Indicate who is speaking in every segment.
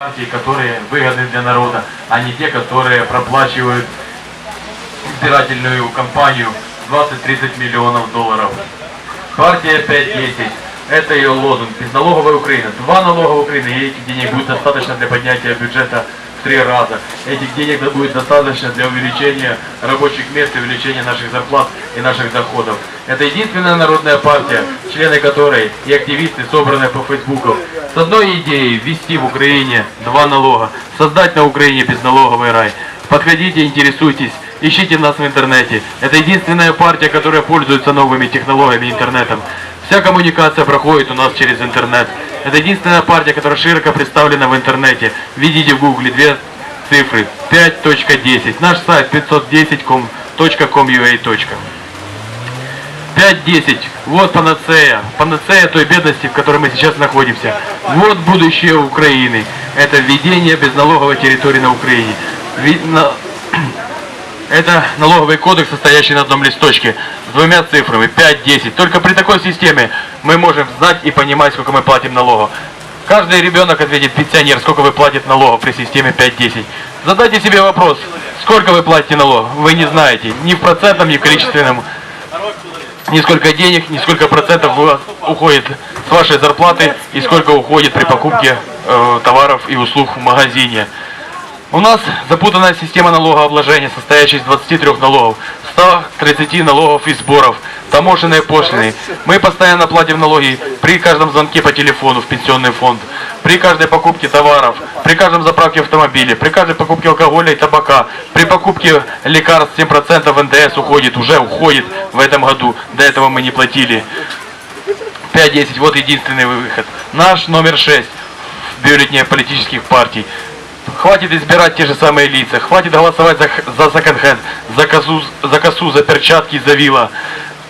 Speaker 1: партии, которые выгодны для народа, а не те, которые проплачивают избирательную кампанию 20-30 миллионов долларов. Партия 5-10. Это ее лозунг. Безналоговая Украина. Два налога Украины. И этих денег будет достаточно для поднятия бюджета три раза. Этих денег будет достаточно для увеличения рабочих мест, и увеличения наших зарплат и наших доходов. Это единственная народная партия, члены которой и активисты, собранные по Фейсбуку, с одной идеей ввести в Украине два налога, создать на Украине безналоговый рай. Подходите, интересуйтесь, ищите нас в интернете. Это единственная партия, которая пользуется новыми технологиями интернетом. Вся коммуникация проходит у нас через интернет. Это единственная партия, которая широко представлена в интернете. Введите в гугле две цифры 5.10. Наш сайт 510.com.ua. 5.10. Вот панацея. Панацея той бедности, в которой мы сейчас находимся. Вот будущее Украины. Это введение безналоговой территории на Украине. Это налоговый кодекс, состоящий на одном листочке с двумя цифрами 5-10. Только при такой системе мы можем знать и понимать, сколько мы платим налогов. Каждый ребенок ответит, пенсионер, сколько вы платите налогов при системе 5-10. Задайте себе вопрос, сколько вы платите налогов? Вы не знаете, ни в процентном, ни в количественном ни сколько денег, ни сколько процентов уходит с вашей зарплаты и сколько уходит при покупке э, товаров и услуг в магазине. У нас запутанная система налогообложения, состоящая из 23 налогов, 130 налогов и сборов, таможенные пошлины. Мы постоянно платим налоги при каждом звонке по телефону в пенсионный фонд, при каждой покупке товаров, при каждом заправке автомобиля, при каждой покупке алкоголя и табака, при покупке лекарств 7% НДС уходит, уже уходит в этом году. До этого мы не платили. 5-10, вот единственный выход. Наш номер 6 в бюллетне политических партий. Хватит избирать те же самые лица, хватит голосовать за, за секонд-хенд, за косу, за косу, за перчатки, за вила.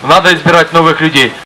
Speaker 1: Надо избирать новых людей.